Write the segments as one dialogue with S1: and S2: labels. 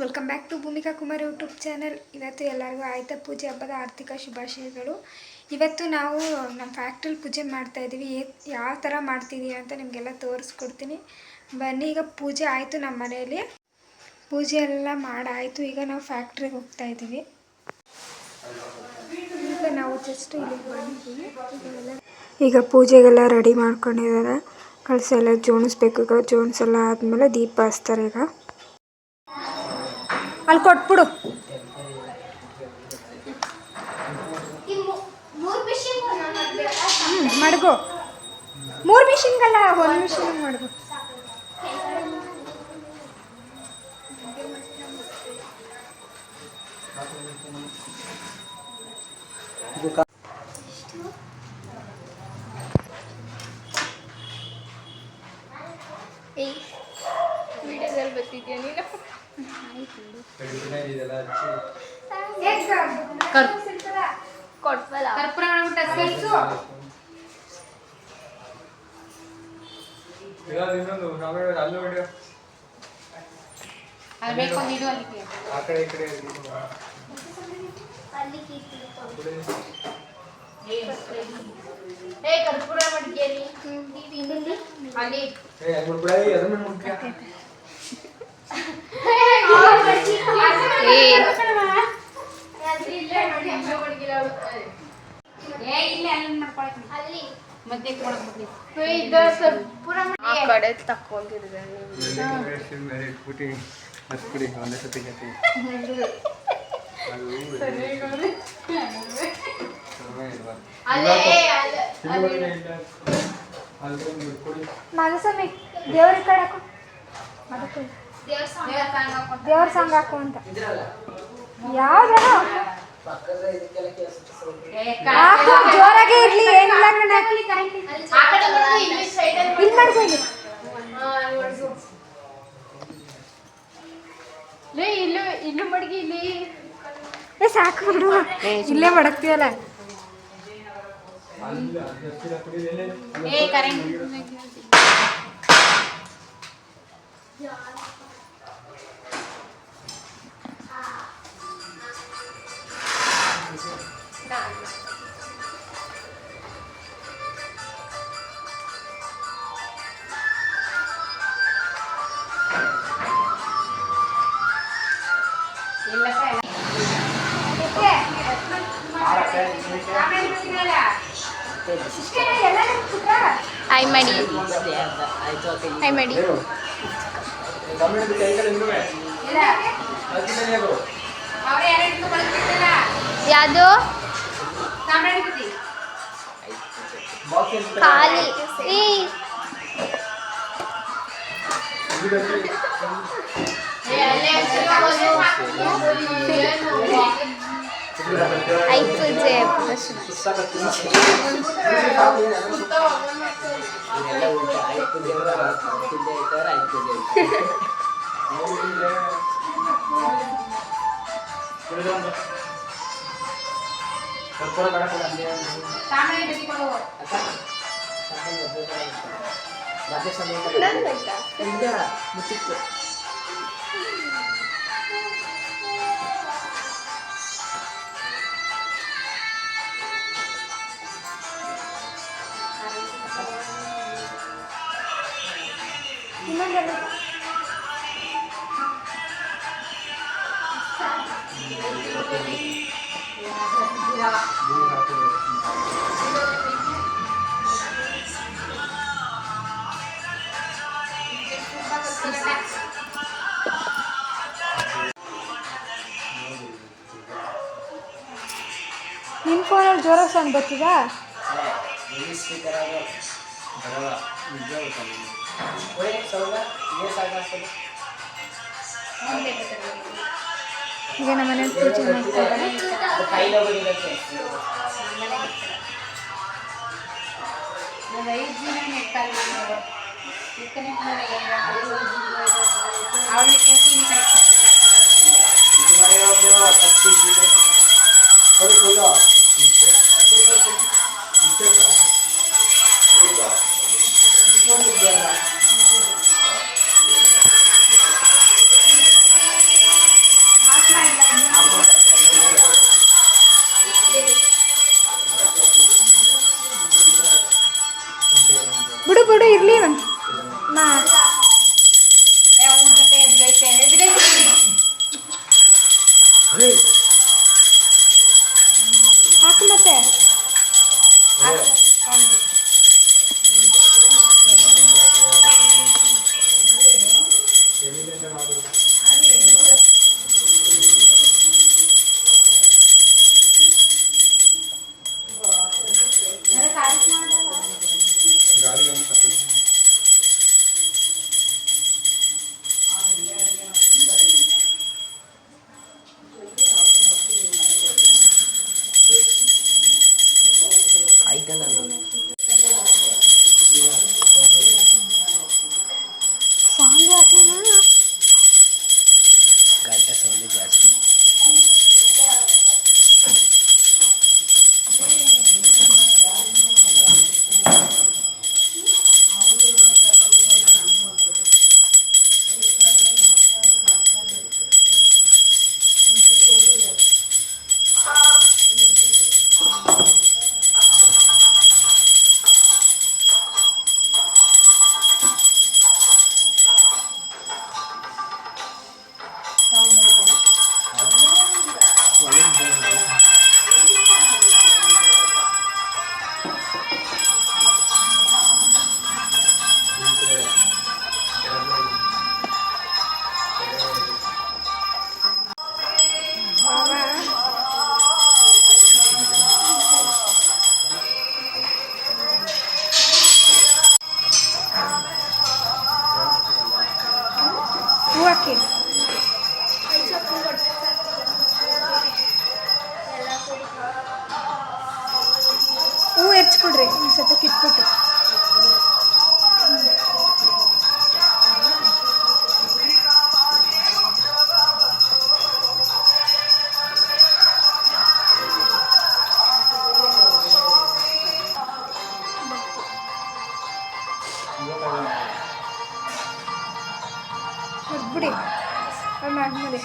S1: Welcome back to Bhoomika Kumar YouTube channel ಇವತ್ತು ಎಲ್ಲರಿಗೂ ಆಯುಧ ಪೂಜೆ ಹಬ್ಬದ ಆರ್ಥಿಕ ಶುಭಾಶಯಗಳು. ಇವತ್ತು ನಾವು, ನಮ್ಮ ಫ್ಯಾಕ್ಟ್ರಿಲಿ ಪೂಜೆ ಮಾಡ್ತಾ ಇದ್ದೀವಿ ಯಾವ ಥರ ಮಾಡ್ತಿದ್ದೀವಿ ಅಂತ ನಿಮಗೆಲ್ಲ ತೋರಿಸ್ಕೊಡ್ತೀನಿ. ಬನ್ನಿ, ಈಗ ಪೂಜೆ ಆಯಿತು ನಮ್ಮ ಮನೆಯಲ್ಲಿ. ಪೂಜೆ ಎಲ್ಲ ಮಾಡಾಯಿತು. ಈಗ ನಾವು ಫ್ಯಾಕ್ಟ್ರಿಗೆ ಹೋಗ್ತಾ ಇದ್ದೀವಿ ಈಗ ನಾವು ಜಸ್ಟ್ ಈಗ ಪೂಜೆಗೆಲ್ಲ ರೆಡಿ ಮಾಡ್ಕೊಂಡಿದ್ದಾರೆ. ಕಳಸ ಎಲ್ಲ ಜೋಣಿಸ್ಬೇಕು. ಈಗ ಜೋಣಿಸೆಲ್ಲ ಆದಮೇಲೆ ದೀಪ ಹಚ್ತಾರೆ ಈಗ. ಅಲ್ಲಿ ಕೊಟ್ಬಿಡು ಹ್ಞೂ ಮಡಗು ಮೂರು ಮಿಷಿನ್ಗಲ್ಲ ಒಂದು ಮಿಷಿನ್ ಮಡಗು
S2: ಬರ್ತಿದ್ಯಾ ನೀನು? ಕೊಟ್ವಲ್ಲ
S3: ಇನ್ನೊಂದು ನಾವೇ ಅಲ್ಲೂ ವಿಡಿಯೋ ಆ ಕಡೆ ಈ ಕಡೆ
S2: ಏ ಕರ್ಪೂರ ಮಡಿಕೇರಿ ಅಲ್ಲಿ
S3: ಏ ಅದು ಬಿಡ ಅದನ್ನ ಮುಖ್ಯ
S2: ಆ ಕಡೆ
S3: ಹಚ್ಬಿಡಿ ಒಂದೇ ಸತಿ ಗತಿ
S1: ಮನಸ್ಸಮ್ಮಿ ದೇವ್ರ ಕಡೆ ಹಾಕು. ಅದಕ್ಕೆ. ದೇವ್ರ ಸಾಂಗ್ ಹಾಕು ಅಂತ ಯಾವ್ದೇನೋ ಹಾಕು ಜೋರಾಗೆ ಇರ್ಲಿ ಏನಿಲ್ಲ ಇಲ್ಲಿ ಮಾಡ್ಕೊ ಇಲ್ಲಿ.
S2: ಲೇ ಇಲ್ಲೂ ಇಲ್ಲೂ ಮಡಗಿ ಇಲ್ಲಿ.
S1: ಏ ಸಾಕು. ಬಿಡು ಇಲ್ಲೇ ಮಡಗ್ತೀವಲ್ಲ
S2: ಐ ಮಡಿ ಐ ಮಡಿ ಯಾವುದು ಖಾಲಿ అయిపోయింది Bakit sa mga... Nandang ka?
S1: ನಿನ್ನ ಫೋನಲ್ಲಿ ಜೋರ ಸಾಂಗ್ ಬರ್ತಿದಾ ಈಗ ನಮ್ಮ ಮನೇಲಿ ಪೂಜೆ ಮಾಡ್ತಾ ಇದ್ದಾರೆ
S3: ¡Vamos!
S1: ಬಿಡು ಬಿಡು
S4: ಇರಲಿ ನಾನು
S1: ನಾ पण
S4: आतमध्ये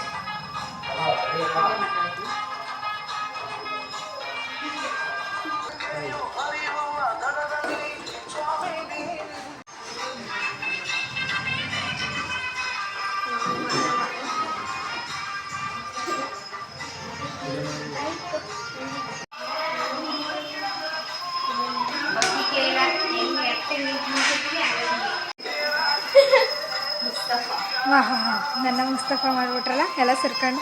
S4: Thank you.
S1: ಹಾಂ ಹಾಂ ಹಾಂ. ನನ್ನ ಮುಸ್ತಫ ಮಾಡಿಬಿಟ್ರಲ್ಲ? ಎಲ್ಲ ಸೇರ್ಕೊಂಡು.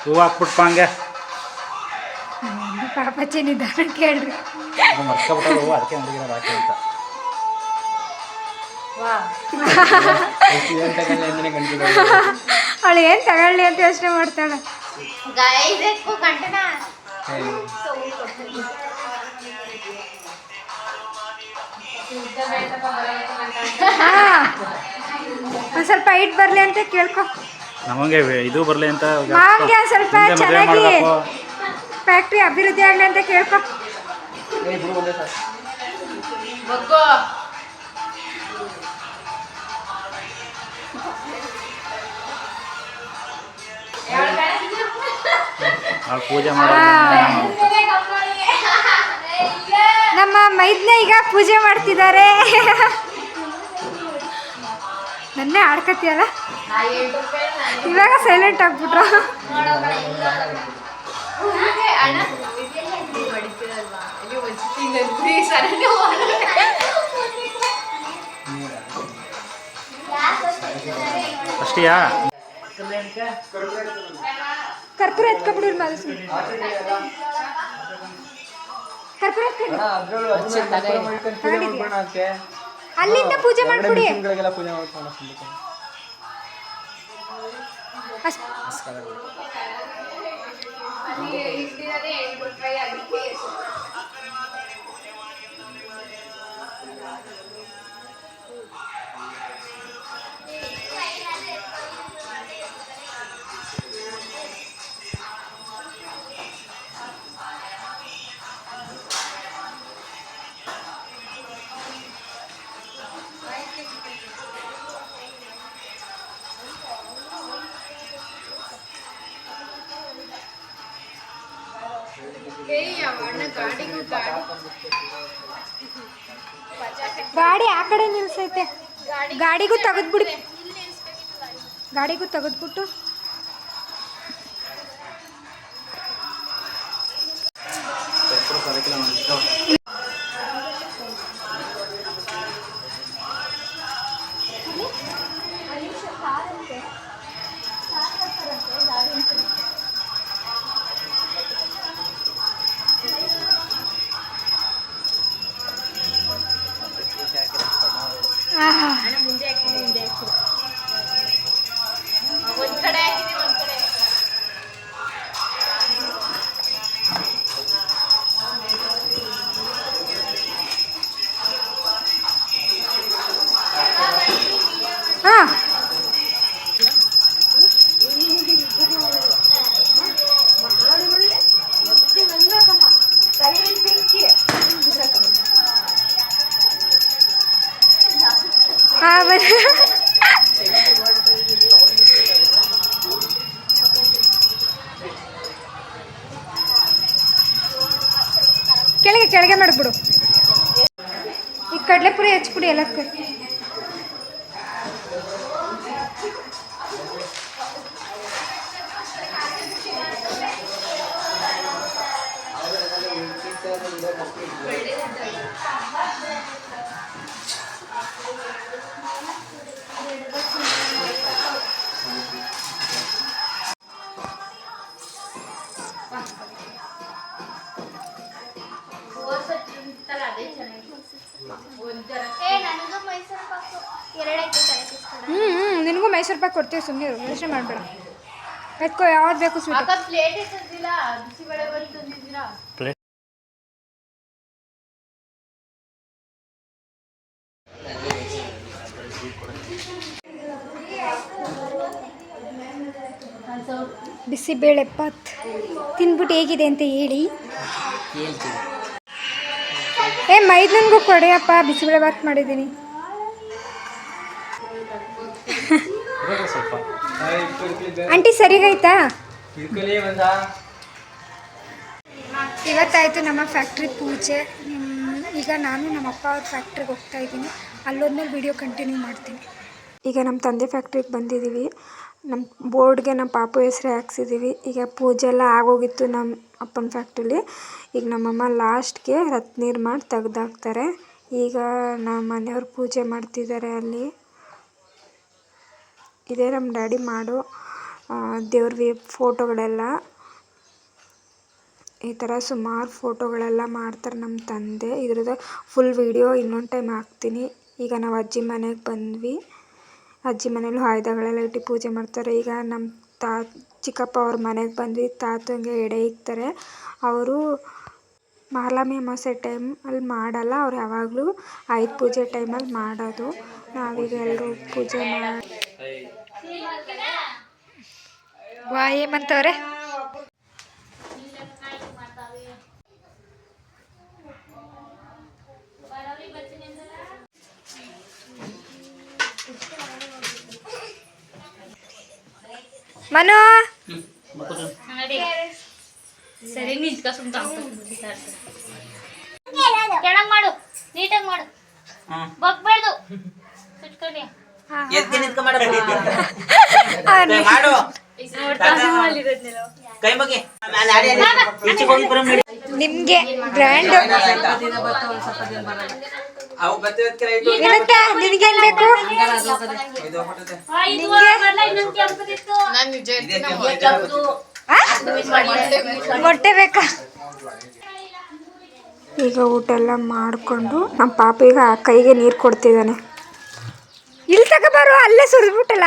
S5: ಹೂವು ಹಾಕ್ಬಿಟ್ಪ ಹಂಗೆ.
S1: ಪಾಪಚ್ಚಿ ನಿಧಾನ ಕೇಳ್ರಿ.
S5: ಮರ್ಕೊಬಿಟ್ಟ ಹೂವು ಅದಕ್ಕೆ ಅಂತ
S1: ಅವಳು ಏನು ತಗೊಳ್ಳಿ ಅಂತ ಯೋಚನೆ ಮಾಡ್ತಾಳೆ? ಹಾಂ. ಒಂದು ಸ್ವಲ್ಪ ಹೈಟ್ ಬರಲಿ ಅಂತ ಕೇಳ್ಕೊ.
S5: ನಮಗೆ ಇದು ಬರಲಿ ಅಂತ
S1: ಒಂದ್ ಸ್ವಲ್ಪ ಚೆನ್ನಾಗಿ ಫ್ಯಾಕ್ಟ್ರಿ ಅಭಿವೃದ್ಧಿ ಆಗಲಿ ಅಂತ ಕೇಳ್ಕೊ.
S5: ಪೂಜೆ
S1: ನಮ್ಮ ಮೈದ್ನ ಈಗ ಪೂಜೆ ಮಾಡ್ತಿದ್ದಾರೆ. ನನ್ನೇ ಆಡ್ಕತಿಯಲ್ಲ ಇವಾಗ ಸೈಲೆಂಟ್ ಆಗ್ಬಿಟ್ರು.
S5: ಕೊಡ್ತೀಯಾ
S1: ಕರ್ಪೂರ ಎತ್ಕೊಂಡ್ಬಿಡ್ರಿ ಮಾಧುಸ್ವಾಮಿ ಕರ್ಪೂರ ಅಲ್ಲಿಂದ ಪೂಜೆ ಮಾಡ್ಬಿಡಿ ಅಷ್ಟು ಗಾಡಿ. ಆ ಕಡೆ ನಿಲ್ಸೈತೆ. ಗಾಡಿಗೂ ತೆಗೆದ್ಬಿಡಿ. ಗಾಡಿಗೂ ತೆಗೆದ್ಬಿಟ್ಟು. കൂടി
S2: ഇളക്ക് Thank you. ಪಾಕ್
S1: ಕೊಡ್ತೀವಿ ಸುಮ್ಮನೆ ಯೋಚನೆ ಮಾಡಬೇಡ. ಎತ್ಕೋ ಯಾವ್ದು ಬೇಕು ಸ್ವೀಟ್
S2: ಬಿಸಿಬೇಳೆ
S1: ಬಾತ್ ತಿಂದ್ಬಿಟ್ಟು ಹೇಗಿದೆ ಅಂತ ಹೇಳಿ. ಏ ಮೈದನಿಗೂ ಕೊಡೆಯಪ್ಪ ಬಿಸಿಬೇಳೆ ಬಾತ್ ಮಾಡಿದ್ದೀನಿ.
S5: ಸ್ವಲ್ಪ.
S1: ಆಂಟಿ
S3: ಸರಿಗೈತಾ
S1: ಇವತ್ತಾಯಿತು ನಮ್ಮ ಫ್ಯಾಕ್ಟ್ರಿ ಪೂಜೆ. ಈಗ ನಾನು ನಮ್ಮ ಅಪ್ಪ ಅವ್ರ ಫ್ಯಾಕ್ಟ್ರಿಗೆ ಹೋಗ್ತಾ ಇದ್ದೀನಿ. ಅಲ್ಲೋದ್ಮೇಲೆ ವಿಡಿಯೋ ಕಂಟಿನ್ಯೂ ಮಾಡ್ತೀನಿ. ಈಗ ನಮ್ಮ ತಂದೆ ಫ್ಯಾಕ್ಟ್ರಿಗೆ ಬಂದಿದ್ದೀವಿ. ನಮ್ಮ ಬೋರ್ಡ್ಗೆ ನಮ್ಮ ಪಾಪು ಹೆಸರು ಹಾಕ್ಸಿದ್ದೀವಿ. ಈಗ ಪೂಜೆ ಎಲ್ಲ ಆಗೋಗಿತ್ತು ನಮ್ಮ ಅಪ್ಪನ ಫ್ಯಾಕ್ಟ್ರಿಲಿ. ಈಗ ನಮ್ಮಮ್ಮ ಲಾಸ್ಟ್ಗೆ ರತ್ನೀರು ಮಾಡಿ ತೆಗ್ದಾಕ್ತಾರೆ. ಈಗ ನಮ್ಮ ಮನೆಯವ್ರು ಪೂಜೆ ಮಾಡ್ತಿದ್ದಾರೆ ಅಲ್ಲಿ. ಇದೇ. ನಮ್ಮ ಡ್ಯಾಡಿ ಮಾಡೋ ದೇವ್ರ ಫೋಟೋಗಳೆಲ್ಲ. ಈ ಥರ ಸುಮಾರು ಫೋಟೋಗಳೆಲ್ಲ ಮಾಡ್ತಾರೆ ನಮ್ಮ ತಂದೆ. ಇದ್ರದ್ದು ಫುಲ್ ವಿಡಿಯೋ, ಇನ್ನೊಂದು ಟೈಮ್ ಹಾಕ್ತೀನಿ. ಈಗ ನಾವು ಅಜ್ಜಿ ಮನೆಗೆ ಬಂದ್ವಿ. ಅಜ್ಜಿ ಮನೇಲಿ ಆಯುಧಗಳೆಲ್ಲ ಇಟ್ಟು ಪೂಜೆ ಮಾಡ್ತಾರೆ. ಈಗ ನಮ್ಮ ತಾ, ಚಿಕ್ಕಪ್ಪ ಅವ್ರ ಮನೆಗೆ ಬಂದ್ವಿ. ತಾತಂಗೆ ಎಡೆ ಇಕ್ತಾರೆ ಅವರು ಮಹಾಲಕ್ಷ್ಮಿ ಅಮಾವಾಸ್ಯೆ ಟೈಮ್ ಅಲ್ಲಿ ಮಾಡಲ್ಲ, ಅವ್ರು ಯಾವಾಗಲೂ ಆಯುಧ ಪೂಜೆ ಟೈಮಲ್ಲಿ ಮಾಡೋದು. ನಾವೀಗ ಎಲ್ಲರೂ ಪೂಜೆ ಮಾಡಿ. ವಾ ಏಮಂತವ್ರೆ ಮನು?
S2: ಸರಿ ನಿಂತ್ಕ ಕೆಳಗ್ ಮಾಡು ನೀಟಾಗಿ ಮಾಡು. ಬಗ್ಬೇಡ್ದು
S4: ನಿಂತ್ಕೊ.
S1: ನಿಮ್ಗೆ ನಿನಗೇನ್ ಬೇಕು?
S4: ಇದು
S1: ಮೊಟ್ಟೆ ಬೇಕಾ? ಈಗ ಊಟ ಎಲ್ಲ ಮಾಡಿಕೊಂಡು ನಮ್ಮ ಪಾಪ ಈಗ ಕೈಗೆ ನೀರು ಕೊಡ್ತಿದ್ದಾನೆ. ಇಲ್ಲಿ ತಗೋಬಾರು ಅಲ್ಲೇ ಸುರಿದ್ಬಿಟ್ಟಲ್ಲ?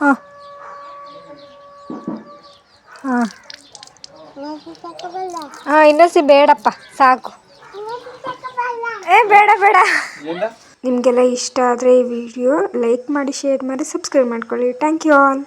S1: ಹಾಂ. ಹಾಂ. ಹಾಂ ಇನ್ನೊಸಿ ಬೇಡಪ್ಪ ಸಾಕು. ಏ ಬೇಡ ಬೇಡ. ನಿಮಗೆಲ್ಲ ಇಷ್ಟ ಆದರೆ ಈ ವಿಡಿಯೋ ಲೈಕ್ ಮಾಡಿ ಶೇರ್ ಮಾಡಿ ಸಬ್ಸ್ಕ್ರೈಬ್ ಮಾಡ್ಕೊಳ್ಳಿ. Thank you all